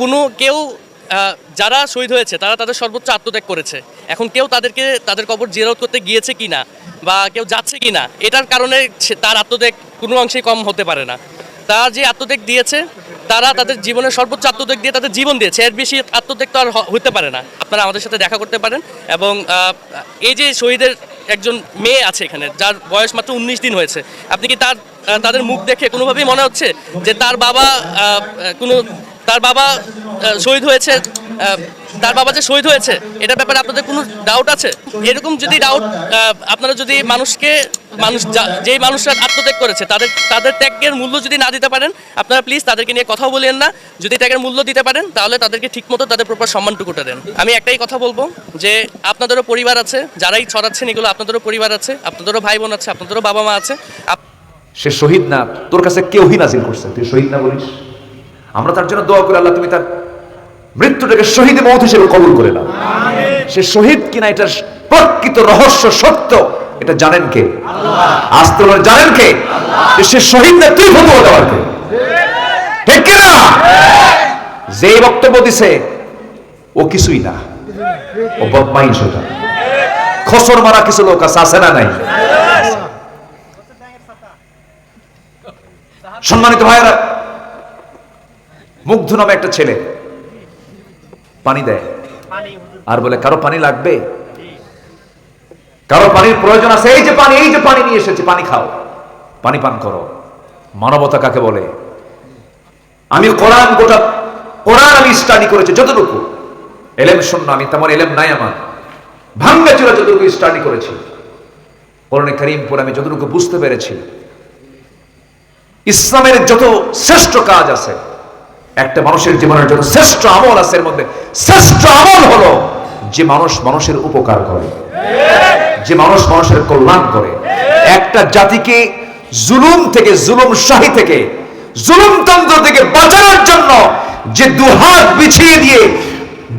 কোনো কেউ যারা শহীদ হয়েছে, তারা তাদের সর্বোচ্চ আত্মত্যাগ করেছে। এখন কেউ তাদেরকে, তাদের কবর জিয়ারত করতে গিয়েছে কি না বা কেউ যাচ্ছে কি না এটার কারণে তার আত্মত্যাগ কোনো অংশেই কম হতে পারে না। তারা যে আত্মত্যাগ দিয়েছে, তারা তাদের জীবনের সর্বোচ্চ আত্মত্যাগ দিয়ে তাদের জীবন দিয়েছে। এর বেশি আত্মত্যাগ তো আর হতে পারে না। আপনারা আমাদের সাথে দেখা করতে পারেন এবং এই যে শহীদের একজন মেয়ে আছে এখানে, যার বয়স মাত্র উনিশ দিন হয়েছে। আপনি কি তার তাদের মুখ দেখে কোনোভাবেই মনে হচ্ছে যে তার বাবা কোনো, তার বাবা শহীদ হয়েছে তার বাবা যে শহীদ হয়েছে, এটার ব্যাপারে আপনাদের কোনো ডাউট আছে? এরকম যদি ডাউট আপনারা যদি মানুষকে, মানুষ যেই মানুষরা আত্মত্যাগ করেছে, তাদের তাদের ত্যাগের মূল্য যদি না দিতে পারেন, আপনারা প্লিজ তাদেরকে নিয়ে কথাও বলেন না। যদি ত্যাগের মূল্য দিতে পারেন, তাহলে তাদেরকে ঠিকমতো তাদের প্রপার সম্মানটুকুটা দেন। আমি একটাই কথা বলব যে, আপনাদেরও পরিবার আছে, যারাই ছড়াচ্ছেন এগুলো, আপনাদেরও পরিবার আছে, আপনাদেরও ভাই বোন আছে, আপনাদেরও বাবা মা আছে সে শহীদ না, তোর কাছে কেউই নাজিল করছে, তুই শহীদ না বলিস? আমরা তার জন্য দোয়া করি, আল্লাহ, তুমি তার মৃত্যুটাকে শহীদ মৌত হিসেবে কবুল করে নাও। সে শহীদ কিনা এটা প্রকৃত রহস্য সত্য এটা জানেন কে? আসতে বলে জানেন কে? সে শহীদ না তুই ফতুয়া দেওয়ার কে? ঠিক কিনা? যে বক্তব্য দিছে ও কিছুই না। ও বদমাইশ ওটা। খসর মারা কিছু লোক আছে আছে না নাই? সম্মানিত ভাইয়েরা মুগ্ধ নামে একটা ছেলে। পানি দেয়। আর বলে কারও পানি লাগবে? কারও পানির প্রয়োজন আছে? এই যে পানি এই যে পানি নিয়ে এসেছে পানি খাও। পানি পান করো। মানবতা কাকে বলে? আমি কোরআন গোটা কোরআন আমি স্টাডি করেছি যতটুকু। এলেম শূন্য আমি তেমন এলেম নাই আমার। ভাঙ্গা চূড়া যতটুকু স্টাডি করেছি। কোরআনে করিম পড়ে আমি যতটুকু বুঝতে পেরেছি। ইসলামের যত শ্রেষ্ঠ কাজ আছে একটা মানুষের জীবনের যত শ্রেষ্ঠ আমল আছে এর মধ্যে। শ্রেষ্ঠ আমল হলো যে মানুষ মানুষের উপকার করে, যে মানুষ মানুষের কল্যাণ করে। একটা জাতিকে জুলুম থেকে জুলুম শাহী থেকে, জুলুমতন্ত্র থেকে বাঁচানোর জন্য যে দুহাত বিছিয়ে দিয়ে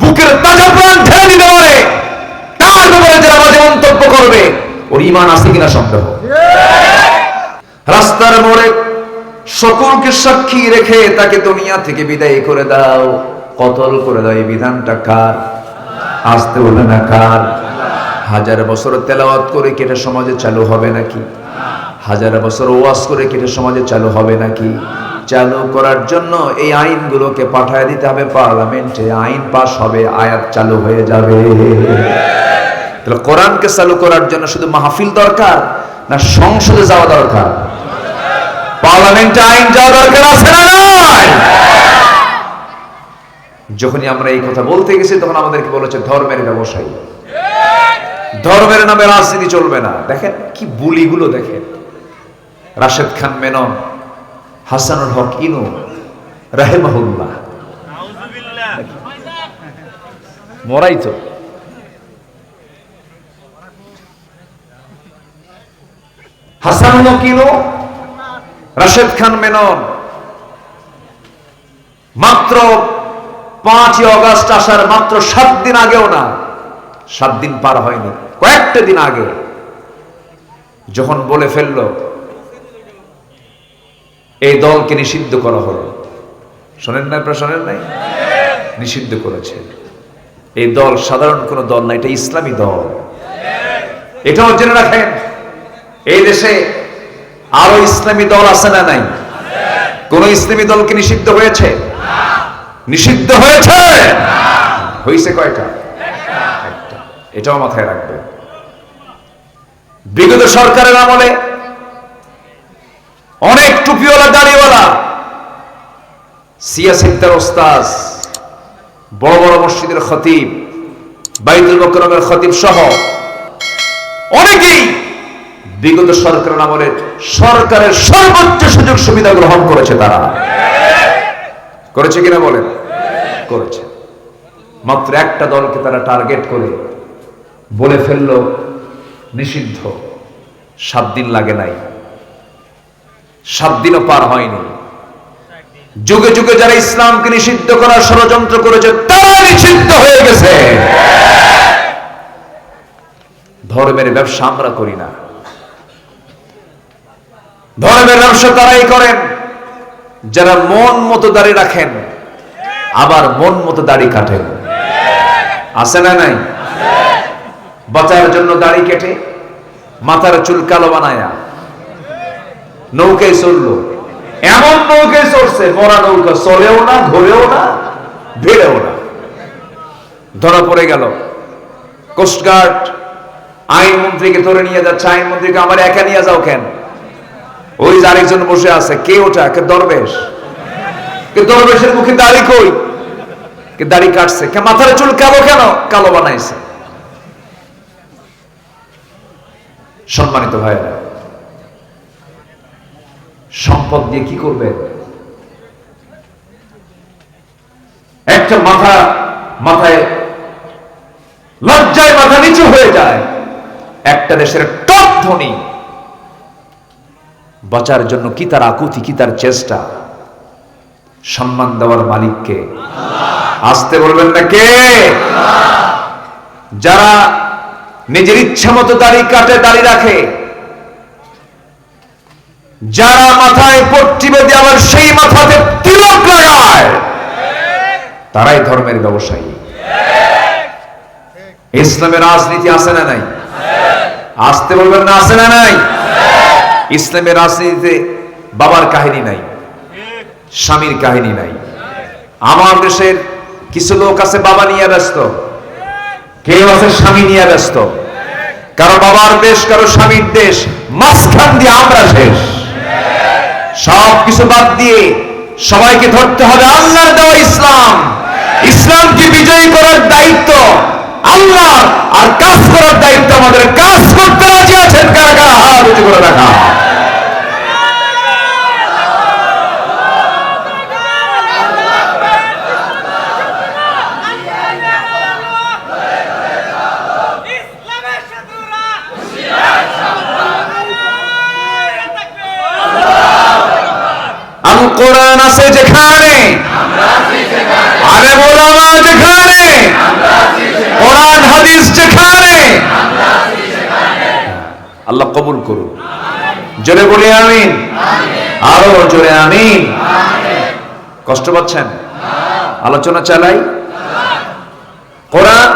বুকের তাজা প্রাণ ঢেলে দিতে পারে, তার ব্যাপারে যারা বাজে মন্তব্য করবে, ওর ইমান আছে কিনা সন্দেহ? রাস্তার মোড়ে সকলকে সাক্ষী রেখে তাকে দুনিয়া থেকে বিদায় করে দাও। কতল করে দাও, এই বিধানটা কার? আসতে বলে না কার? হাজার বছর তেলাওয়াত করে কেটে সমাজে চালু হবে নাকি? হাজার বছর ওয়াজ করে কেটে সমাজে চালু হবে নাকি? চালু করার জন্য এই আইনগুলোকে পাঠায় দিতে হবে পার্লামেন্টে। আইন পাস হবে, আয়াত চালু হয়ে যাবে। তাহলে কোরআনকে চালু করার জন্য শুধু মাহফিল দরকার না সংসদে যাওয়া দরকার? পার্লামেন্টে আইন যাওয়া দরকার আছে না যখনই আমরা এই কথা বলতে গেছি, তখন আমাদেরকে বলেছে ধর্মের ব্যবসায়ী। ধর্মের নামে রাজনীতি চলবে না। দেখেন কি বুলিগুলো দেখেন। রাশেদ খান মেনন, হাসানুল হক ইনু, রাহেমাহুল্লাহ। মরাই তো। হাসানুল হক ইনু রাশেদ খান মেনন। মাত্র পাঁচই অগস্ট আসার মাত্র সাত দিন আগেও না, সাত দিন পার হয়নি, কয়েকটা দিন আগে। যখন বলে ফেলল, এই দলকে নিষিদ্ধ করা হলো। শোনেন না আপনারা শোনেন নাই? নিষিদ্ধ করেছে। এই দল সাধারণ কোন দল না, এটা ইসলামী দল। এটাও জেনে রাখেন, এই দেশে আরও ইসলামী দল আছে না নাই? কোন ইসলামী দলকে নিষিদ্ধ হয়েছে? নিষিদ্ধ হয়েছে? হয়েছে কয়টা। এটাও মাথায় রাখবে। বিগত সরকারের আমলে অনেক টুপিওয়ালা, দাড়িওয়ালা সিয়া সিদ্দার ওস্তাজ বড় বড় মসজিদের খতিব, বাইতুল মকরমের খতিব সহ অনেকেই বিগত সরকারের আমলে সরকারের সর্বোচ্চ সুযোগ সুবিধা গ্রহণ করেছে তারা। করেছে কিনা বলেন? করেছে। মাত্র একটা দলকে তারা টার্গেট করে বলে ফেলল, নিষিদ্ধ। সাত দিন লাগে নাই। সাত দিনও পার হয়নি। যুগে যুগে যারা ইসলামকে নিষিদ্ধ করার ষড়যন্ত্র করেছে তারা নিষিদ্ধ হয়ে গেছে। ধর্মের ব্যবসা আমরা করি না। ধর্মের ব্যবসা তারাই করেন। যারা মন মতো দাড়ি রাখেন, আবার মন মতো দাড়ি কাটেন। আছে না নাই? বাঁচার জন্য দাড়ি কেটে, মাথার চুল কালো বানায়া। নৌকায় চলল এমন নৌকায় চড়ছে, মরা নৌকা। চলেও না, ঘোরেও না, ভিড়েও না। ধরা পড়ে গেল। কোস্টগার্ড, আইনমন্ত্রীকে ধরে নিয়ে যাচ্ছে। আইনমন্ত্রীকে আমার একা নিয়ে যাও কেন? ওই যে আরেকজন বসে আছে, কে ওটা? কে দরবেশ? কে দরবেশের মুখে দাড়ি কই? কে দাড়ি কাটছে? কে মাথার চুল কালো কেন? কালো বানাইছে। সম্মানিত ভাইরা সম্পদ দিয়ে কি করবে? একটা মাথা মাথায় লজ্জায় মাথা নিচু হয়ে যায়। একটা দেশের টপ ধনী বাঁচার জন্য কি তার আকুতি, কি তার চেষ্টা? সম্মান দেওয়ার মালিককে। আসতে বলবেন না কে? যারা নিজের ইচ্ছা মতো দাড়ি কাটে, দাড়ি রাখে। যারা মাথায় পট্টি বেঁধে আবার সেই মাথাতে তিলক লাগায়, তারাই ধর্মের ব্যবসায়ী। ইসলামের রাজনীতি আছে না নাই? আসতে বলবেন না, আছে না নাই? ইসলামের রাজনীতিতে বাবার কাহিনী নাই, স্বামীর কাহিনী নাই। আমার দেশের কিছু লোক আছে বাবা নিয়ে ব্যস্ত, কেউ আছে স্বামী নিয়ে ব্যস্ত। কারও বাবার দেশ কারও স্বামীর দেশ, মাঝখান দিয়ে আমরা শেষ। সব কিছু বাদ দিয়ে সবাইকে ধরতে হবে আল্লাহর দেওয়া ইসলাম। ইসলামকে বিজয়ী করার দায়িত্ব আল্লাহ আর কাজ করার দায়িত্ব আমাদের। কাজ করতে রাজি আছেন কারা কারা? হাত উঁচু করে রাখা কোরআন আছে যেখানে আরে মোলামা যেখানে কোরআন হাদিস যেখানে আল্লাহ কবুল করুন। জোরে বলি আমিন। আরও জোরে আমিন। কষ্ট পাচ্ছেন? আলোচনা চালাই। কোরআন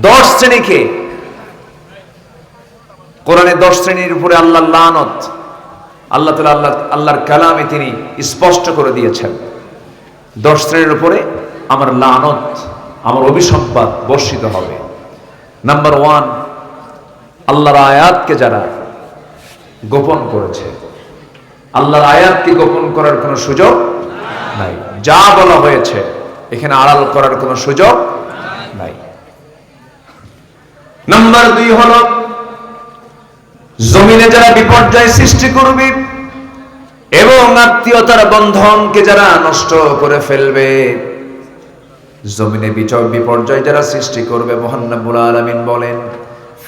দশ শ্রেণীকে কোরআনের দশ শ্রেণির উপরে আল্লাহ লানত, আল্লাহ তালা আল্লাহ, আল্লাহর কালামে তিনি স্পষ্ট করে দিয়েছেন। দশ শ্রেণির উপরে আমার লানত, আমার অভিসম্পাদ বর্ষিত হবে। নাম্বার ওয়ান আল্লাহর আয়াতকে যারা গোপন করেছে, আল্লাহর আয়াতকে গোপন করার কোনো সুযোগ নাই। যা বলা হয়েছে, এখানে আড়াল করার কোনো সুযোগ নাই। নাম্বার দুই হলো, জমিনে যারা বিপর্যয় সৃষ্টি করবে এবং আত্মীয়তার বন্ধনকে যারা নষ্ট করে ফেলবে, জমিনে বিপর্যয় যারা সৃষ্টি করবে মোহান্নবুল আলমিন বলেন